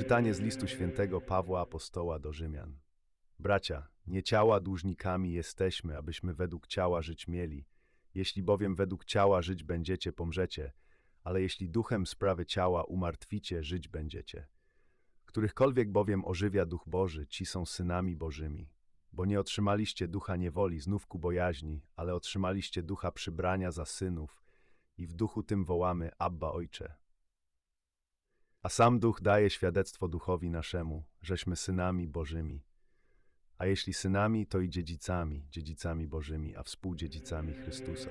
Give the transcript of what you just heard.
Czytanie z listu świętego Pawła Apostoła do Rzymian. Bracia, nie ciała dłużnikami jesteśmy, abyśmy według ciała żyć mieli. Jeśli bowiem według ciała żyć będziecie, pomrzecie, ale jeśli duchem sprawy ciała umartwicie, żyć będziecie. Którychkolwiek bowiem ożywia duch Boży, ci są synami Bożymi. Bo nie otrzymaliście ducha niewoli, znów ku bojaźni, ale otrzymaliście ducha przybrania za synów i w duchu tym wołamy Abba Ojcze. A sam duch daje świadectwo duchowi naszemu, żeśmy synami Bożymi. A jeśli synami, to i dziedzicami, dziedzicami Bożymi, a współdziedzicami Chrystusa.